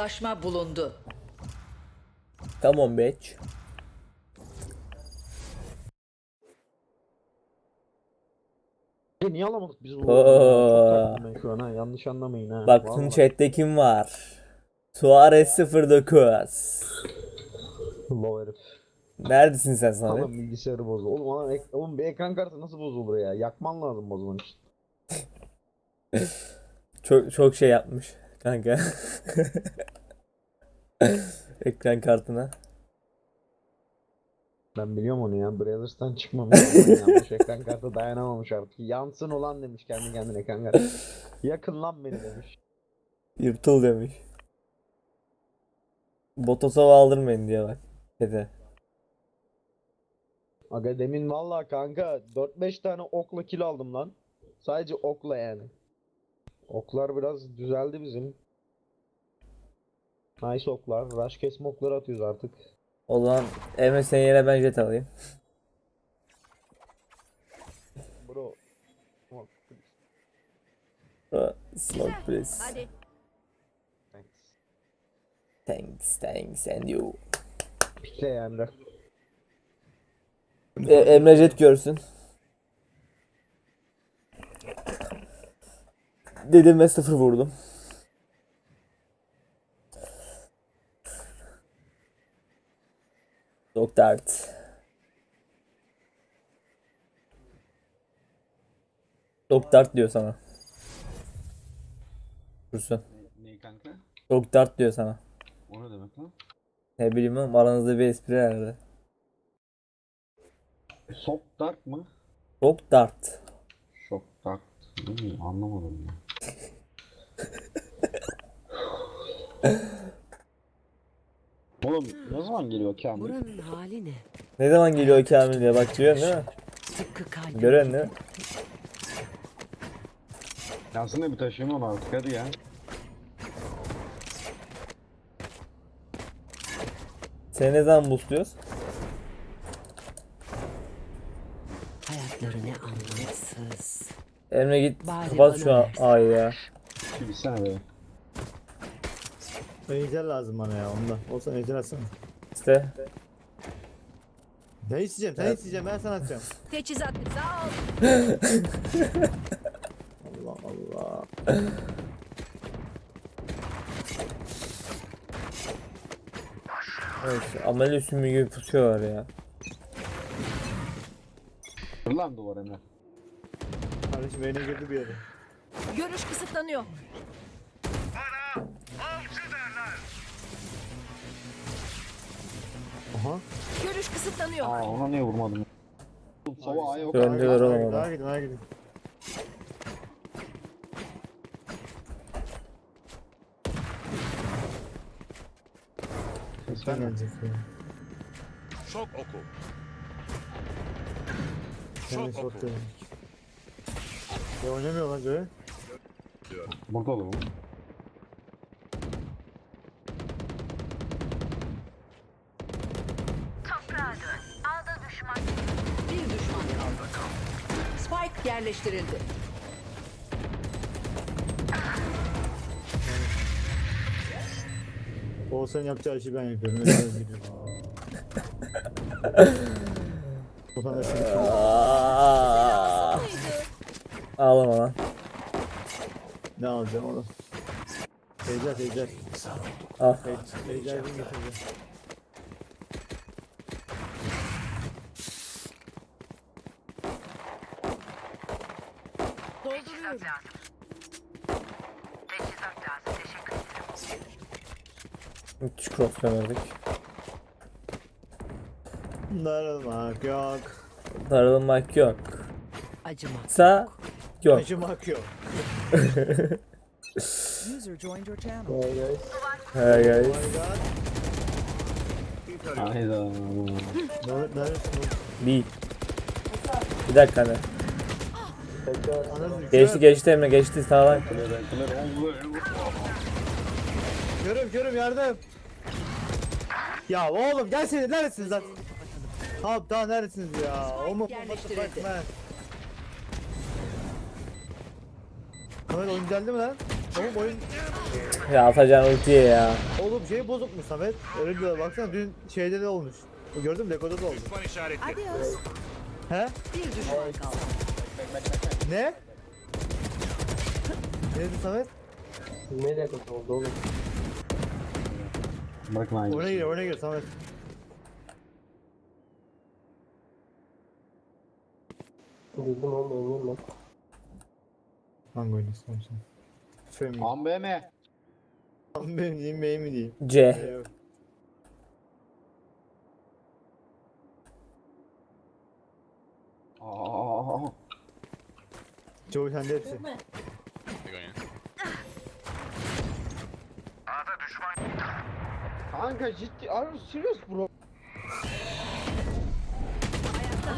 Karşılaşma bulundu. On bitch. Ya niye alamadık biz bu? Oo. Çok taktım ben şu an ha. Yanlış anlamayın ha. Baktın Vallahi. chatte kim var? Suarez 09. Low herif. Neredesin sen Adam Samet? bilgisayarı bozdu. Oğlum, ana, ek- oğlum bir ekran kartı nasıl bozulur ya? Yakman lazım bozman için. Çok çok şey yapmış kanka. Ekran kartına. Ben biliyorum onu ya. Brothers'tan çıkmamış. Yanlış ekran kartı dayanamamış artık. Yansın olan demiş kendi kendine ekran kartı. Yakın lan beni demiş. Yırtıl demiş. Botosova aldırmayın diye bak. Dede. Aga demin valla kanka 4-5 tane okla kill aldım lan. Sadece okla yani. Oklar biraz düzeldi bizim. Nice oklar. Rush kesme okları atıyoruz artık. O zaman Emre senin yerine ben jet alayım. Bro. Uh, Smoke please. Hadi. Thanks. Thanks, thanks and you. Pikle ya Emre. E, Emre jet görsün. Dedim ve sıfır vurdum. Çok dert. Çok dert diyor sana. Dursun. Ne kanka? Çok dert diyor sana. O ne demek lan? Ne bileyim oğlum aranızda bir espri herhalde. Sok dark mı? Çok dert. Şok mi? Anlamadım ya. Oğlum ne zaman geliyor Kamil? Buranın hali ne? Ne zaman geliyor Kamil diye bak görüyorsun değil mi? Tıpkı kalbim. Görüyorsun değil mi? Yansın bir taşıyayım onu artık hadi ya. Seni ne zaman boostluyoruz? Hayatları ne anlamsız. Emre git Bari kapat bana şu an versin. ay ya. Şu gitsene be. Ejder lazım bana ya ondan. Olsa ejder atsana. İşte Ne isteyeceğim? Sen isteyeceğim ben sana atacağım. Teçhizat sağ ol. Allah Allah. evet, ameli sümü gibi pusuyorlar ya. Kır lan duvar Emre. Kardeşim eline girdi bir yere. Görüş kısıtlanıyor. Aha. Görüş kısıtlanıyor. Aa ona niye vurmadım? Sova ay yok. Döndüler oğlum ona. Daha gidin daha gidin. Sen gelecek ya. Şok oku. Sen Şok oku. gelecek. Ya oynamıyor lan Joey. Burada olur mu? Bir düşman kaldı. Spike yerleştirildi. Oğuzhan'ın yapacağı işi ben yapıyorum. Öyle gidiyorum. Oğuzhan da şimdi Aa! Ağlama lan. ne alacağım oğlum? Ejder ejder. Al. Ejder bin getirdi. Dolduruyorum. Verdik. Darılmak yok. Darılmak yok. Acımak. Sa yok. Acımak yok. User joined your channel. Vay guys. Hey guys. God. Hayda. Bir. Bir dakika. Anasını Geçti geçti Emre geçti sağdan. Körüm körüm yardım. Ya oğlum gelsene neredesiniz lan? Abi daha neredesiniz ya? O mu? yerleştirildi. Kamera oyun geldi mi lan? Oğlum oyun Ya atacağın ultiye ya. oğlum şey bozukmuş Samet. Öyle diyorlar baksana dün şeyde de olmuş. Gördün mü Lego'da da oldu. Düşman işareti. Adios. He? Bir düşman kaldı. Ne? Ne Samet? Bırakın aynı. Oyuna gir oyuna gir Samet. Hangi oyunu istiyorsun? Söyleyeyim. Ambe mi? Benim diyeyim benim mi diyeyim? C. Yok. Aa, Çoğu sende hepsi. Kanka ciddi are you serious bro?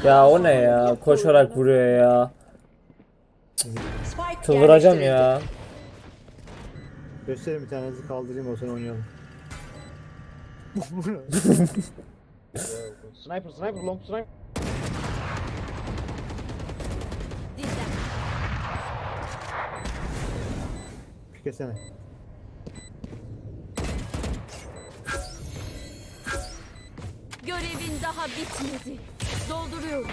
Ya o ne ya? Koşarak vuruyor ya. Spike Çıldıracağım ya. Gösterin bir tanenizi kaldırayım o sonra oynayalım. Sniper sniper long sniper. Pikesene. Görevin daha bitmedi. Dolduruyorum.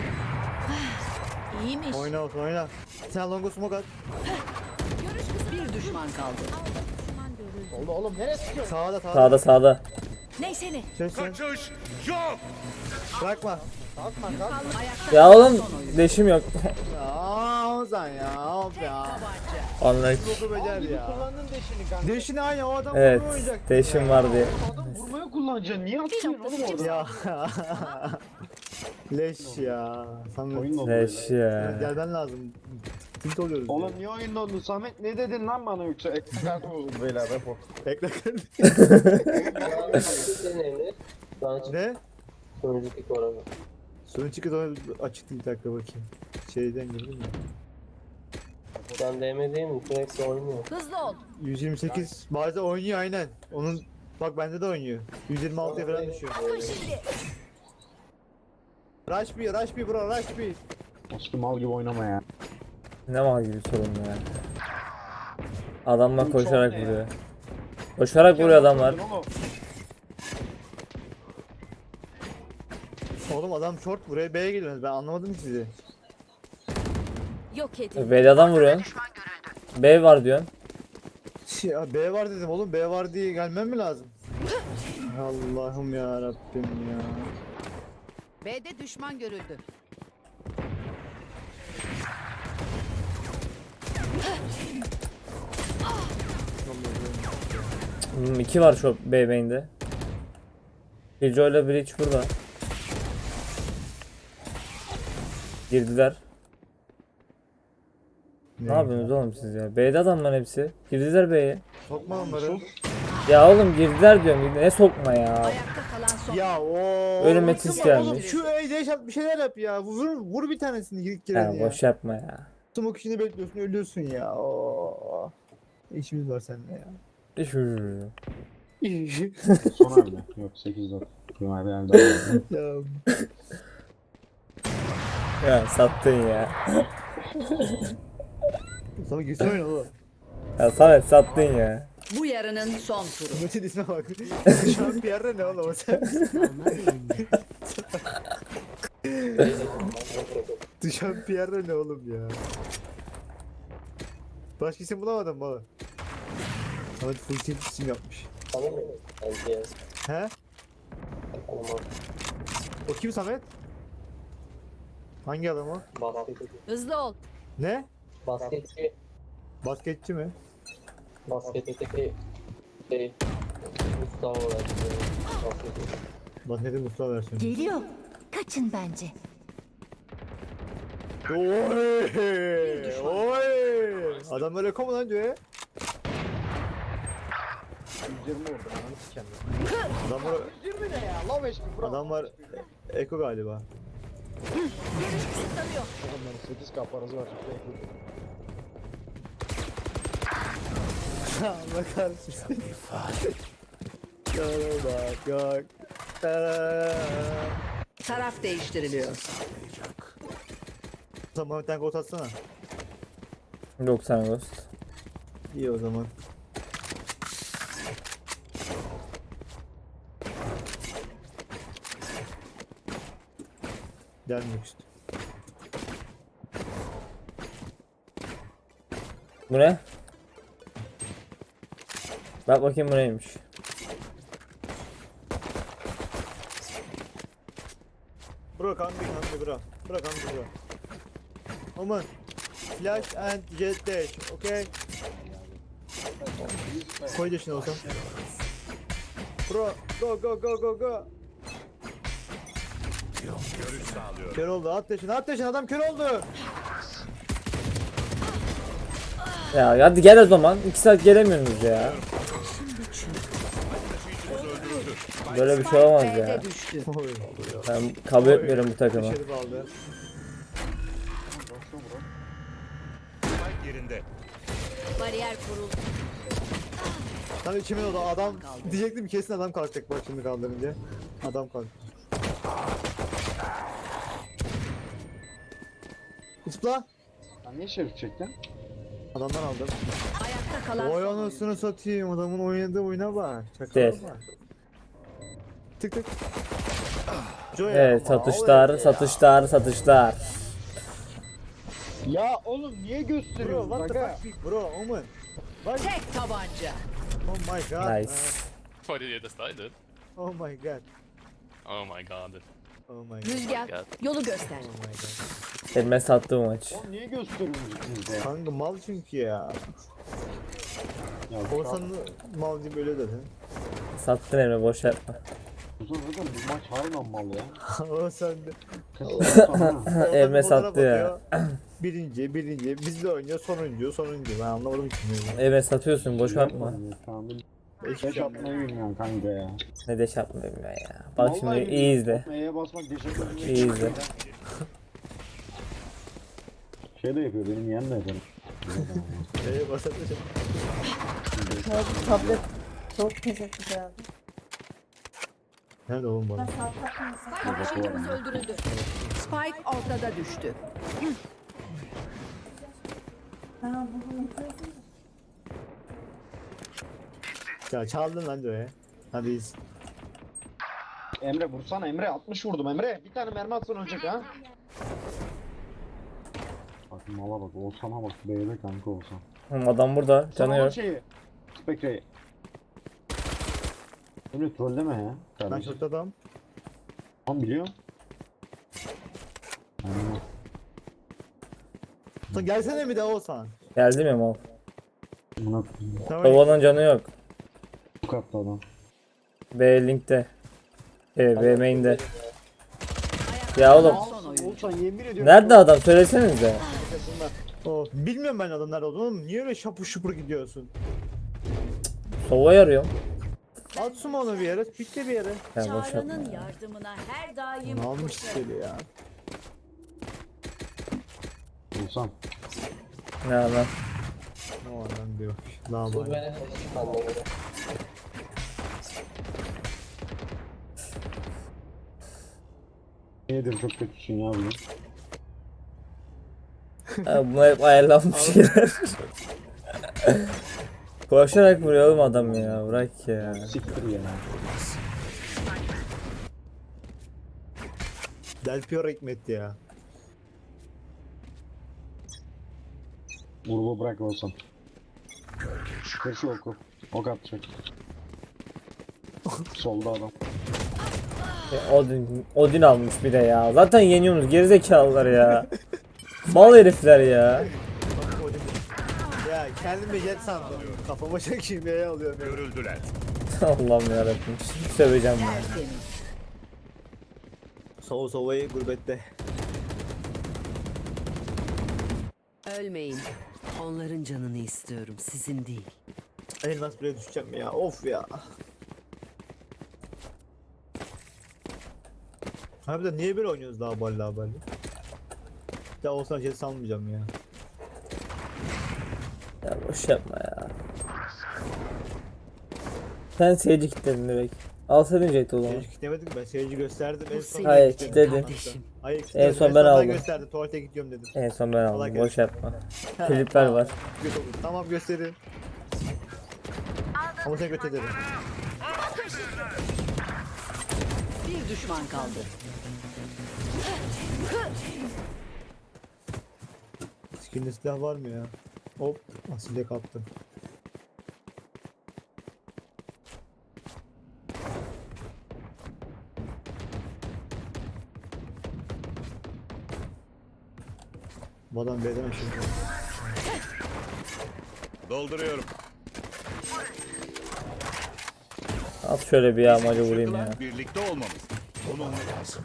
İyiymiş. Oyna olsun oyna. Sen longo smoke at. Bir düşman kaldı. Oldu oğlum nereye sıkıyorsun? Sağda sağda. Sağda sağda. Neyse ne. Kaçış yok. Bırakma. Kalkma kalkma. Ya oğlum deşim yok. Ya Ozan ya. Of ya. Ya. kullandın deşini kanka. Deşini aynı o adam Evet. bunu oynayacak. Deşim var diye. Adam vurmaya kullanacaksın. Niye atıyorsun oğlum orada? Ya. Leş ya. Samet. Oyun. Leş ya. Gelmen lazım. Tilt oluyoruz. Oğlum niye oyun dondu Samet? Ne dedin lan bana yoksa kartı bozuldu beyler report. ya. Ekle Ne? Sorun çıktı açıktı bir dakika bakayım. Şeyden girdim mi? Sen DM değil mi? Sürekli oynuyor. Hızlı ol. 128 bazen oynuyor aynen. Onun bak bende de oynuyor. 126'ya falan düşüyor. Şimdi. Rush bir, rush bir bro, rush bir. Aşkım mal gibi oynama ya. Ne mal gibi sorun ya. Adamlar koşarak vuruyor. Koşarak vuruyor adamlar. Oğlum, Oğlum adam short buraya B'ye geliyorsunuz. Ben anlamadım sizi. Yok edin. B'de adam vuruyorsun. B var diyorsun. Ya B var dedim oğlum. B var diye gelmem mi lazım? Allah'ım ya Rabbim ya. B'de düşman görüldü. Hmm, iki var şu B main'de. Killjoy ile Breach burada. Girdiler. Ne yapıyorsunuz oğlum siz ya? B'de adamlar hepsi. Girdiler B'ye. Sokma onları. Ya oğlum girdiler diyorum. Ne sokma ya. Ya o. Ölüm etis gelmiş. Şu at bir şeyler yap ya. Vur, vur bir tanesini Ya gireni ya. boş yapma ya. Smoke işini bekliyorsun ölüyorsun ya. Oo. İşimiz var seninle ya. Hiç vuruyor. Son halde. Yok 8 4. Cumali elde aldı. ya Ya sattın ya. sana gitsin oyna oğlum. Ya Samet sattın ya. Bu yarının son turu. Metin isme bak. Şu an Pierre ne oğlum o sen? Düşen Pierre ne oğlum ya? Başka isim bulamadım mı oğlum? Samet full team isim yapmış. Tamam mı? Bence He? tamam. O kim Samet? Hangi adam o? Hızlı ol. Ne? Basketçi, Basketçi mi? basketteki şey, Mustafa olarak basket. Basketin Mustafa versiyonu. Geliyor. Kaçın bence. Oy! Oy! Adam böyle kom lan diyor ya. 120 vurdu ananı sikem. Adam var, 120 ne ya? Love HP bro. adam var Eko galiba. Adamların 8 k parası var. Allah kahretsin. Şöyle bak. Ta- Taraf değiştiriliyor. Tamam bir tane gol atsana. 90 Ghost. İyi o zaman. Gelmiyor işte. Bu ne? Bak bakayım bu neymiş. Bro come big come bro. Bro come big bro. Oman. Flash and jet dash. Okay. Koy dışına olsan. Bro go go go go go. Görüş sağlıyorum. Kör oldu. At dışına at dışına adam kör oldu. Ya hadi gel o zaman. 2 saat gelemiyorsunuz ya. Böyle bir şey olamaz ya. düştü. Ben kabul etmiyorum bu takımı. Şerif aldı. Spike yerinde. Bariyer kuruldu. Tam içimin oldu adam diyecektim kesin adam kalkacak bak şimdi kaldırınca. Adam kalktı. Zıpla. Sen niye şerif çektin? Adamdan aldım. Ayakta kalan Oy anasını satayım adamın oynadığı oyuna bak. Değil. bak. Tık tık. Joy Evet yapma, satışlar, satışlar, satışlar. Ya oğlum niye Bro gösteriyorsun? what the Aga? fuck bro omen. Bak. Tek tabanca. Oh my god. Nice. What did you decided? Oh my god. Oh my god. Oh my god. Rüzgar yolu göster. Oh my god. Elime sattı bu maç. Oğlum niye gösteriyorsunuz de? Kanka mal çünkü ya. Ya Olsan mal gibi öyle dedi. Sattın elime boş yapma. Uzun zaten bu maç harbiden mal ya. o sende. Kesinlikle Elime Fotoğraf sattı ya. atıyor. birinci, birinci. Bizle oynuyor, sonuncu, sonuncu. Ben anlamadım ki. Elime satıyorsun boş yapma. Hiçbir Beş şey atmayı bilmiyorum kanka ya. Ne deş yapmayayım ben ya. Bak şimdi Vallahi iyi izle. E'ye basmak geçebilir. İyi izle. Şey de yapıyor benim yeğen de yapıyor. Şeye basatacağım. Tablet çok teşekkür ederim. Nerede oğlum bana? Taşıyıcımız öldürüldü. Spike ortada düştü. Ha, bugün Ya çaldın lan Joe'ya. Hadi iz. Emre vursana Emre 60 vurdum Emre. Bir tane mermi atsan ölecek ha. Mala bak Oğuzhan'a bak B'de kanka Oğuzhan. Hı, Adam burada. Canı Sana yok. o şeyi. Spekre'yi. Emre trolleme ya. Ben Kardeşim. çok adam. Tamam biliyor. Aynen. Sen gelsene bir de olsan. Geldim ya mal. Buna Tamam. Babanın canı yok. bu kattı adam. B linkte. E, B main'de. Ya oğlum. Oğuzhan yemin ediyorum. Nerede adam söylesenize. Oh, bilmiyorum ben adam nerede olduğunu. Oğlum Niye öyle şapur şupur gidiyorsun? Sova yarıyor. At onu bir yere, pikle bir yere. Ya boş yapma. Çağrı'nın yardımına her daim Ne almış koşarım. seni ya. Oğuzhan. Ne lan? Ne var lan diyor. Ne yapayım? Nedir çok kötüsün ya bugün. Ha, bu hep ayarlanmış şeyler. Koşarak vuruyor oğlum adam ya. Bırak ya. Siktir ya. Del Piero hikmetti ya. Grubu bırak Oğuzhan. Kır şu oku. Ok atacak. Solda adam. Ya Odin, Odin almış bir de ya. Zaten yeniyorsunuz gerizekalılar ya. Mal herifler ya. Ya kendimi jet sandım. Kafama çekimeye alıyorum ya. Görüldüler. Allah'ım yarabbim. Şimdi söveceğim ben. Sova sovayı gurbette. Ölmeyin. Onların canını istiyorum, sizin değil. Elmas bile düşeceğim ya. Of ya. Harbiden niye böyle oynuyoruz daha balli balli? Ya olsan jet salmayacağım ya. Ya boş yapma ya. Sen seyirci kilitledin direkt. Alsaydın Jet o zaman. Seyirci kitlemedim ben seyirci gösterdim en son. Hayır, kitledim. kitledin. Hayır En kitlemedim. son ben aldım. gösterdim tuvalete gidiyorum dedim. En son ben aldım. Boş yapma. Klipler var. Göt- Tamam gösterin. Ama sen kötü dedim. Bir düşman kaldı. Skinde silah var mı ya? Hop. Asile kaptım. Bu adam B'den aşırı. Dolduruyorum. At şöyle bir yağmacı vurayım ya. Birlikte olmamız. Bunun lazım.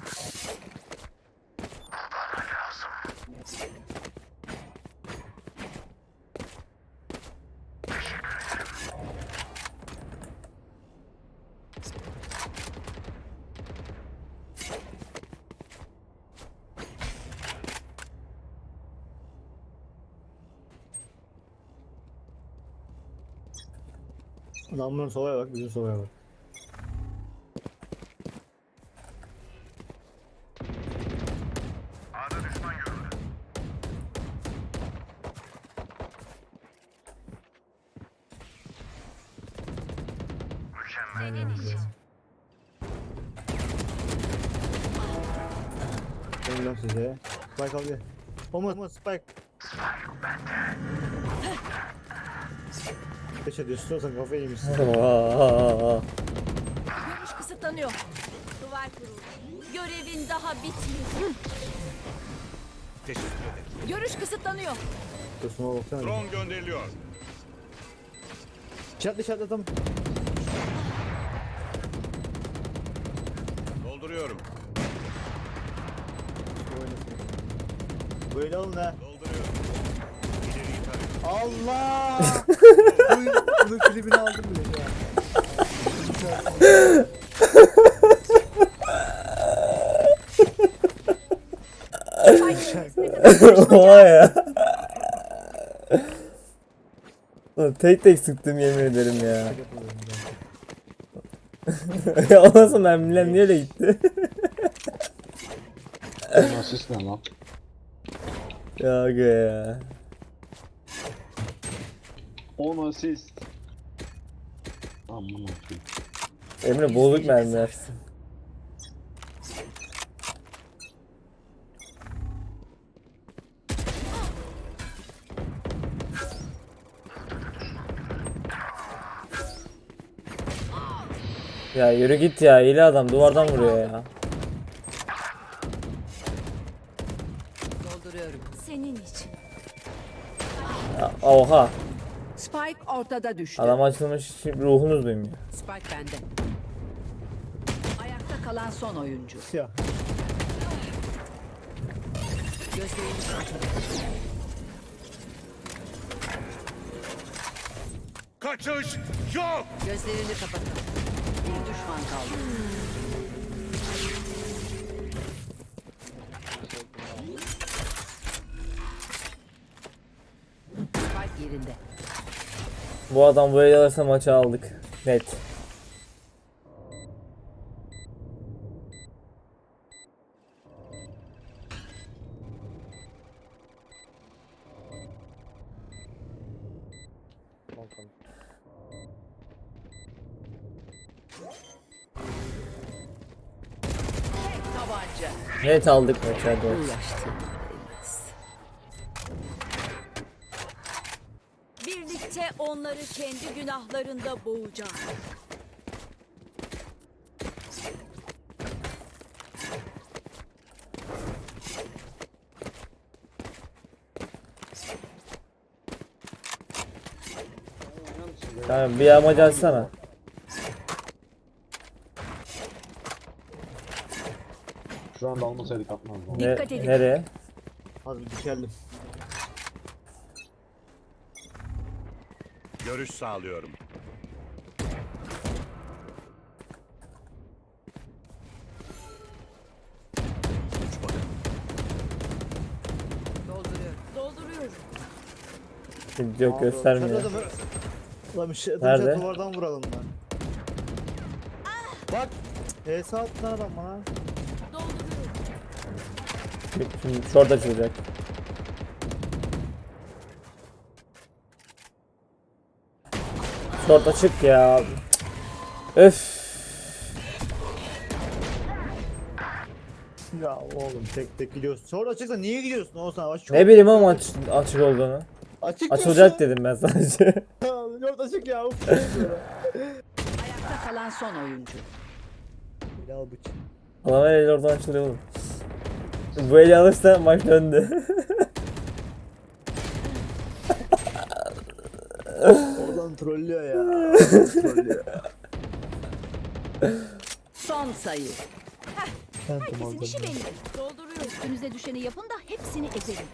Adamların sovaya bak, bizim sovaya bak. Ben lan size. Spike al gel. Olmaz olmaz Spike. Beş ediyorsun istiyorsan kafayı yemişsin. Aa, Görüş kısıtlanıyor. Duvar kuruldu. Görevin daha bitmedi. Teşekkür ederim. Görüş kısıtlanıyor. Tosuma baksana. Drone gönderiliyor. Çatlı çatlı tam. Dolduruyorum. Böyle alın ha. Dolduruyorum. İleriyi tarıyorum. Allah! Bunun, bunun klibini aldım bile ya. Oha ya. Lan tek tek sıktım yemin ederim ya. ya o nasıl mermiler niye öyle gitti? Ne lan? ya ya. 10 asist. Aman okuyayım. Emre bozuk mermiler. Ya yürü git ya iyi adam duvardan vuruyor ya. Dolduruyorum. Senin için. ya oha Spike ortada düştü. adam açılmış ruhunuz duymuyor. Spike bende. Ayakta kalan son oyuncu. Ya. Gözlerini. Kaçış yok. Gözlerini kapatalım. Bir düşman kaldı. Spike Bu adam böyle alırsa maçı aldık. Net. Net aldık maçı hadi. Onları kendi günahlarında boğacağız. Tamam bir yağmacı açsana. Şu anda almasaydık atmazdım. Ne, Dikkat edin. nereye? Az bir dikeldim. Görüş sağlıyorum. Dolduruyorum. Yok göstermiyor. Lan bir şey Nerede? Duvardan vuralım lan. Bak. HS attı adam bana. Şimdi short açılacak. Short açık ya. Öf. Ya oğlum tek tek gidiyorsun. Sonra açıksa niye gidiyorsun Oğuzhan? Aç Ne bileyim ama aç, açık olduğunu. Açık Açılacak dedim ben sadece. Yort açık ya. Uf. Ayakta kalan son oyuncu. Bilal bıç. Adam el oradan açılıyor oğlum. Bu eli alırsa maç döndü. Oradan trollüyor ya. trollüyor. Son sayı. Phantom Herkesin orada. işi belli. Dolduruyor. Üstünüze düşeni yapın da hepsini ezelim.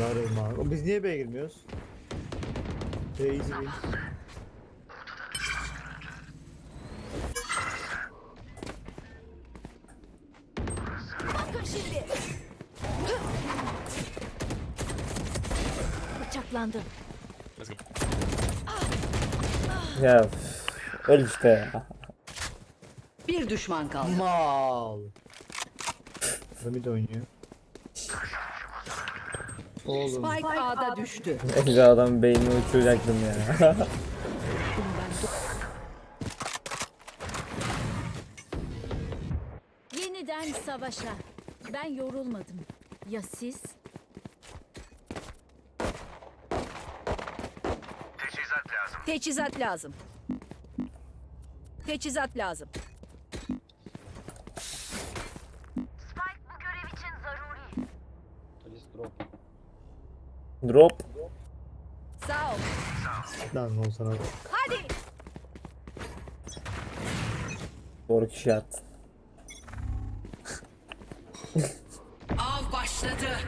Darım abi. Biz niye B'ye girmiyoruz? B easy win. Bakın şimdi. Bıçaklandım. Let's go. ya üf. öl işte ya. Bir düşman kaldı. Mal. Mid oynuyor. Oğlum. Spike A'da düştü. Neyse adam beynini uçuracaktım ya. Yeniden savaşa. Ben yorulmadım. Ya siz? Teçhizat lazım. Teçhizat lazım. Please Drop. Sağ ol. Lan Oğuzhan abi. Hadi. Doğru kişi attı. Av başladı.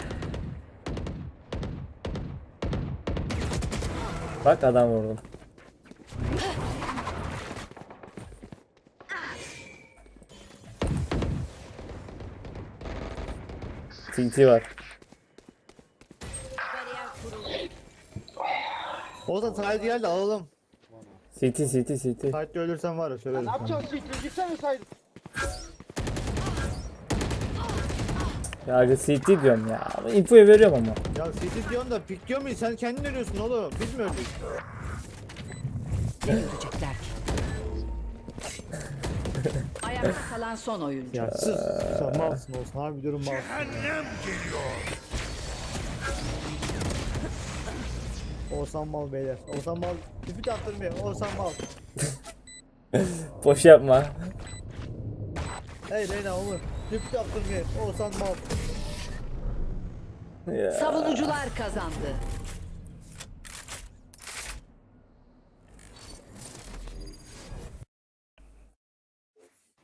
Bak adam vurdum. TNT var. Oğuzhan side geldi alalım. CT CT CT. Side'de ölürsen var ya söylerim sana. Ya aga CT diyorum ya. Infoyu veriyorum ama. Ya CT diyorsun da pick diyor muyuz? Sen kendin ölüyorsun oğlum. Biz mi öldük? Ne görecekler ki? Ayakta kalan son oyuncu. Ya sus. Sen malsın olsun abi diyorum mal. Cehennem geliyor. Oğuzhan mal beyler. Oğuzhan mal. Tipi attırmıyor. Oğuzhan mal. Boş yapma. Hey Reyna oğlum. Tipi attırmıyor. Oğuzhan mal. Ya. Savunucular kazandı.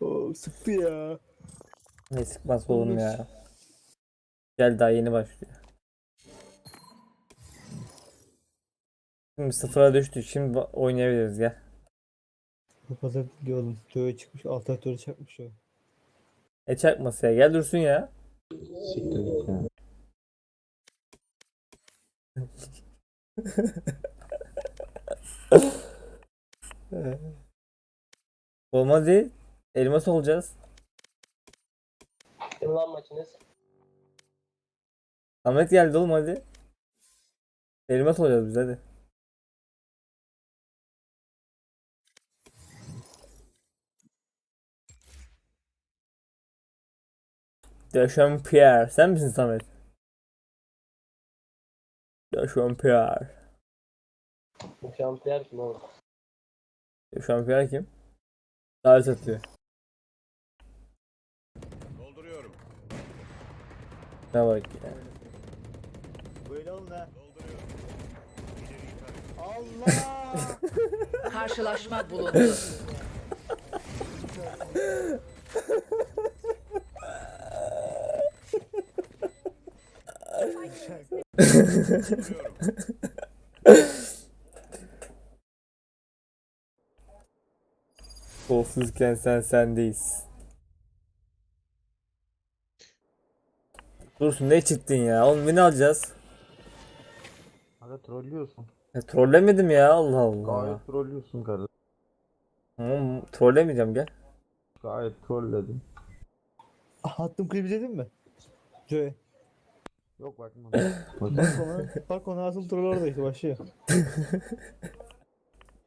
Oo sıktı ya. Ne sıkmaz oğlum ya. Gel daha yeni başlıyor. Şimdi sıfıra düştü. Şimdi oynayabiliriz gel. Kapatıp diyordum. Töğe çıkmış. Alt aktörü çakmış o. E çakması ya. Gel dursun ya. Siktir git ya. Olmaz değil. Elmas olacağız. Kim lan maçınız? Ahmet geldi oğlum hadi. Elmas olacağız biz hadi. Deşan Pierre. Sen misin Samet? Deşan Pierre. Bu şampiyon kim oğlum? Deşan Pierre kim? Davet atıyor. Dolduruyorum. Ne bak ya. Böyle ha. Tarıyorum. Allah! Karşılaşma bulundu. Kolsuzken sen sendeyiz. Dursun ne çıktın ya? Oğlum beni alacağız. Aga trollüyorsun. Ya, trollemedim ya Allah Allah. Gayet trollüyorsun kardeşim. Tamam trollemeyeceğim gel. Gayet trolledin. Attım klibi izledin mi? Joey. Yok bakma. Bak ona, bak ona asıl troll orada işte başlıyor.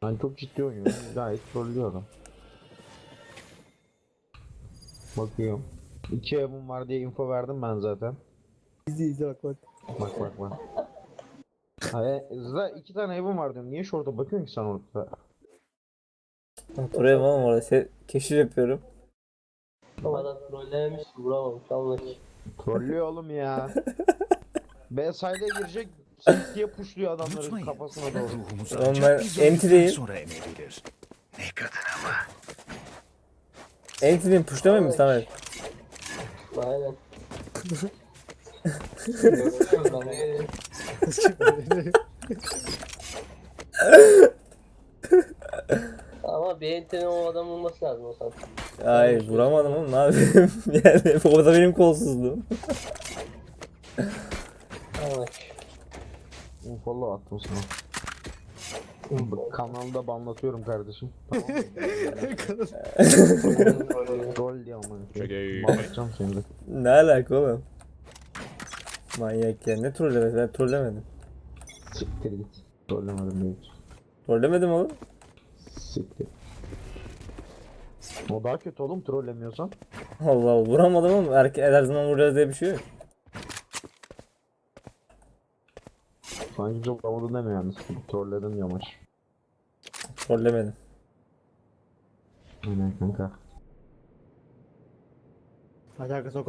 Ben çok ciddi oynuyorum. Gayet trollüyorum. Bakıyorum. İki evim var diye info verdim ben zaten. İzle izle bak bak. Bak bak bak. Hayır, zaten iki tane evim var diyorum. Niye şurada bakıyorsun ki sen orada? Oraya oğlum orada şey, keşif yapıyorum. Adam trollememiş vuramamış anlaş. Trollüyor oğlum ya. B side'e girecek sit diye puşluyor adamların kafasına doğru. Ruhumuz Oğlum ancak ben bir zamandan entry'yim. sonra emredilir. Ne kadar ama. Entity'nin puşlamayayım mı Samet? Aynen. Ama bir entinin o adam vurması lazım o zaman. Hayır vuramadım oğlum ne yapayım? yani o da benim kolsuzluğum. Follow attım sana. Kanalda banlatıyorum kardeşim. Tamam mı? Troll diye ama. Banlatacağım de. Ne alaka oğlum? Manyak ya ne trollemesi ben trollemedim. Siktir git. Trollemedim değil. Trollemedim oğlum. Siktir. O daha kötü oğlum trollemiyorsan. Allah Allah vuramadım ama her, her zaman vuracağız diye bir şey yok. Sanki çok havada deme yalnız. Trolledin yamaç. Trollemedim. Aynen kanka. Hadi arkasına ok